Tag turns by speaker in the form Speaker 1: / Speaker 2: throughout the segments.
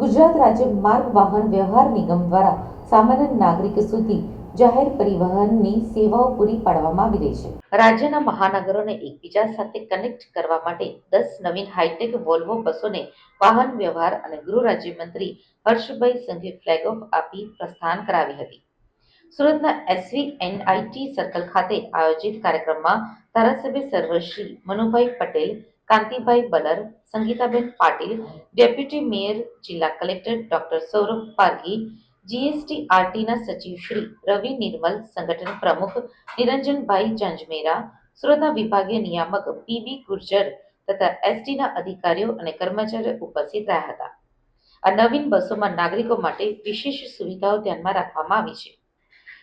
Speaker 1: ગુજરાત રાજ્ય માર્ગ વાહન વ્યવહાર નિગમ દ્વારા સામાન્ય નાગરિક સુધી જાહેર પરિવહનની સેવાઓ પૂરી પાડવામાં આવી રહી છે. રાજ્યના મહાનગરોને એકબીજા સાથે કનેક્ટ કરવા માટે દસ નવીન હાઈટેક વોલ્વો બસોને વાહન વ્યવહાર અને ગૃહ રાજ્યમંત્રી હર્ષભાઈ સંઘે ફ્લેગ ઓફ આપી પ્રસ્થાન કરાવી હતી. સુરતના એસવી એનઆઈટી સર્કલ ખાતે આયોજિત કાર્યક્રમમાં ધારાસભ્ય સર્વશ્રી મનુભાઈ પટેલ કાંતિભાઈ બલર, સંગીતાબેન પાટીલ, ડેપ્યુટી મેયર, જિલ્લા collector doctor Saurabh Pargi GST આરટીના સચિવ શ્રી રવિ નિર્મલ, સંગઠન પ્રમુખ નિરંજનભાઈ જંજમેરા સુરતના વિભાગીય નિયામક પીબી ગુર્જર તથા એસટીના અધિકારીઓ અને કર્મચારીઓ ઉપસ્થિત રહ્યા હતા. આ નવીન બસોમાં નાગરિકો માટે વિશેષ સુવિધાઓ ધ્યાનમાં રાખવામાં આવી છે.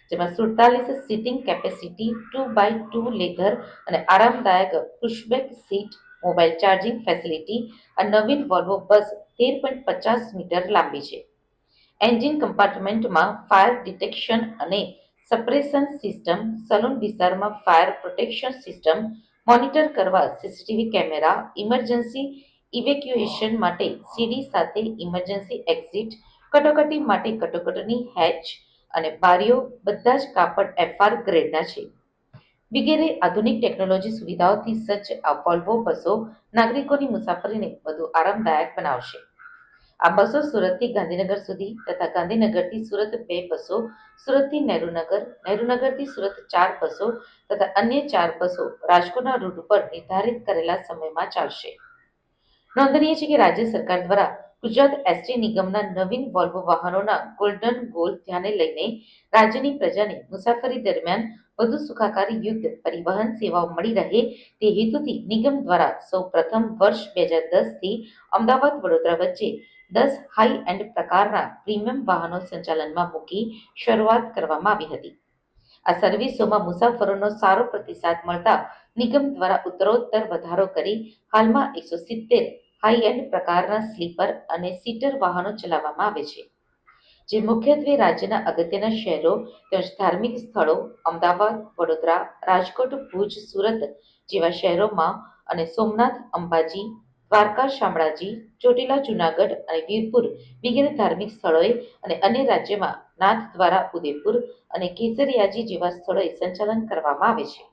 Speaker 1: જેમાં સુડતાલીસ seating capacity, two by two leather અને આરામદાયક pushback seat mobile charging facility, આ નવીન વોલ્વો બસ તેર પોઈન્ટ પચાસ મીટર લાંબી છે. એન્જિન કમ્પાર્ટમેન્ટમાં ફાયર ડિટેક્શન અને સપ્રેશન સિસ્ટમ, સલૂન વિસ્તારમાં ફાયર પ્રોટેક્શન સિસ્ટમ, મોનિટર કરવા સીસીટીવી કેમેરા, ઇમરજન્સી ઇવેક્યુએશન માટે સીડી સાથે ઇમરજન્સી એક્ઝિટ, કટોકટી માટે કટોકટીની હેચ અને બારીઓ, બધા જ કાપડ એફઆર ગ્રેડના છે. વગેરે આધુનિક ટેકનોલોજી સુવિધાઓથી સજ્જ આ વોલ્વો બસો નાગરિકોની મુસાફરીને વધુ આરામદાયક બનાવશે. આ બસો સુરતથી ગાંધીનગર સુધી તથા ગાંધીનગરથી સુરત બે બસો, સુરતથી નહેરુનગર, નહેરુનગરથી સુરત ચાર બસો તથા અન્ય ચાર બસો રાજકોટના રૂટ ઉપર નિર્ધારિત કરેલા સમયમાં ચાલશે. નોંધનીય છે કે રાજ્ય સરકાર દ્વારા ગુજરાત એસટી નિગમના નવીન વોલ્વો વાહનોના ગોલ્ડન ગોલ ધ્યાને લઈને રાજ્યની પ્રજાને મુસાફરી દરમિયાન વધુ સુખાકારી યુક્ત પરિવહન સેવાઓ મળી રહે તે હેતુથી નિગમ દ્વારા સૌ પ્રથમ વર્ષ બે હજાર દસથી અમદાવાદ વડોદરા વચ્ચે દસ હાઈ એન્ડ પ્રકારના પ્રીમિયમ વાહનો સંચાલનમાં મૂકી શરૂઆત કરવામાં આવી હતી. આ સર્વિસોમાં મુસાફરોનો સારો પ્રતિસાદ મળતા નિગમ દ્વારા ઉત્તરોત્તર વધારો કરી હાલમાં એકસો સિત્તેર હાઈ એન્ડ પ્રકારના સ્લીપર અને સીટર વાહનો ચલાવવામાં આવે છે, જે મુખ્યત્વે રાજ્યના અગત્યના શહેરો, તેમજ ધાર્મિક સ્થળો, અમદાવાદ, વડોદરા, રાજકોટ, ભુજ, સુરત જેવા શહેરોમાં અને સોમનાથ, અંબાજી, દ્વારકા, શામળાજી, ચોટીલા, જુનાગઢ અને વીરપુર વગેરે ધાર્મિક સ્થળોએ અને અન્ય રાજ્યમાં નાથ દ્વારા ઉદયપુર અને કેસરિયાજી જેવા સ્થળોએ સંચાલન કરવામાં આવે છે.